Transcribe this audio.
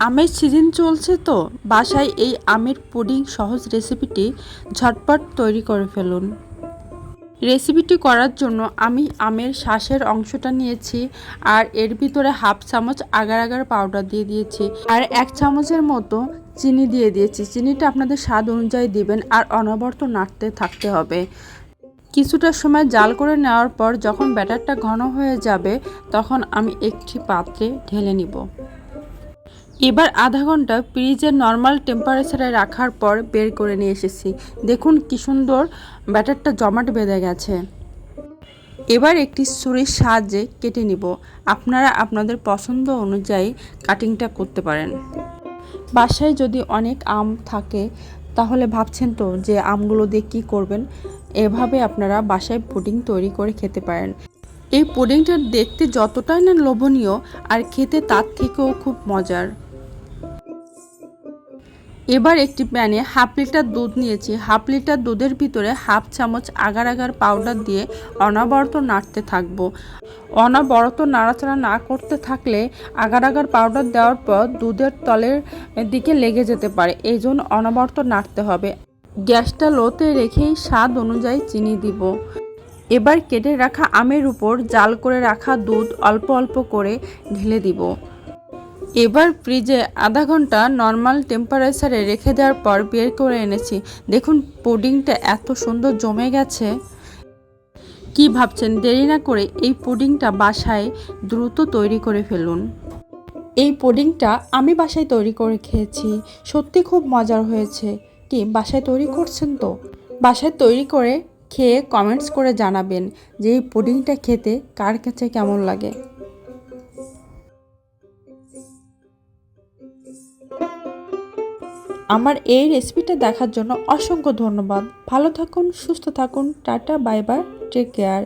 আমের সিজন চলছে তো, বাসায় এই আমের পুডিং সহজ রেসিপিটি ঝটপট তৈরি করে ফেলুন। রেসিপিটি করার জন্য আমি আমের শ্বাসের অংশটা নিয়েছি আর এর ভিতরে হাফ চামচ আগার আগার পাউডার দিয়ে দিয়েছি আর এক চামচের মতো চিনি দিয়ে দিয়েছি। চিনিটা আপনাদের স্বাদ অনুযায়ী দিবেন আর অনবরত নাড়তে থাকতে হবে। কিছুটা সময় জাল করে নেওয়ার পর যখন ব্যাটারটা ঘন হয়ে যাবে, তখন আমি একটি পাত্রে ঢেলে নিব। এবার আধা ঘণ্টা ফ্রিজের নর্মাল টেম্পারেচারে রাখার পর বের করে নিয়ে এসেছি। দেখুন কি সুন্দর ব্যাটারটা জমাট বেঁধে গেছে। এবার একটি ছুরির সাহায্যে কেটে নিব। আপনারা আপনাদের পছন্দ অনুযায়ী কাটিংটা করতে পারেন। বাসায় যদি অনেক আম থাকে, তাহলে ভাবছেন তো যে আমগুলো দিয়ে কী করবেন? এভাবে আপনারা বাসায় পুডিং তৈরি করে খেতে পারেন। এই পুডিংটা দেখতে যতটাই না লোভনীয়, আর খেতে তার থেকেও খুব মজার। এবার একটি প্যানে হাফ লিটার দুধ নিয়েছি। হাফ লিটার দুধের ভিতরে হাফ চামচ আগার আগার পাউডার দিয়ে অনবরত নাড়তে থাকব। অনবরত নাড়াচাড়া না করতে থাকলে আগার আগার পাউডার দেওয়ার পর দুধের তলের দিকে লেগে যেতে পারে, এই জন্য অনবরত নাড়তে হবে। গ্যাসটা লোতে রেখেই স্বাদ অনুযায়ী চিনি দিব। এবার কেটে রাখা আমের উপর জাল করে রাখা দুধ অল্প অল্প করে ঢেলে দিব। এবার ফ্রিজে আধা ঘণ্টা নর্মাল টেম্পারেচারে রেখে দেওয়ার পর বের করে এনেছি। দেখুন, পুডিংটা এত সুন্দর জমে গেছে। কি ভাবছেন? দেরি না করে এই পুডিংটা বাসায় দ্রুত তৈরি করে ফেলুন। এই পুডিংটা আমি বাসায় তৈরি করে খেয়েছি। সত্যি খুব মজার হয়েছে। কি, বাসায় তৈরি করছেন তো? বাসায় তৈরি করে খেয়ে কমেন্টস করে জানাবেন যে এই পুডিংটা খেতে কার কাছে কেমন লাগে। আমার এই রেসিপিটা দেখার জন্য অসংখ্য ধন্যবাদ। ভালো থাকুন, সুস্থ থাকুন, ta-ta bye bye take care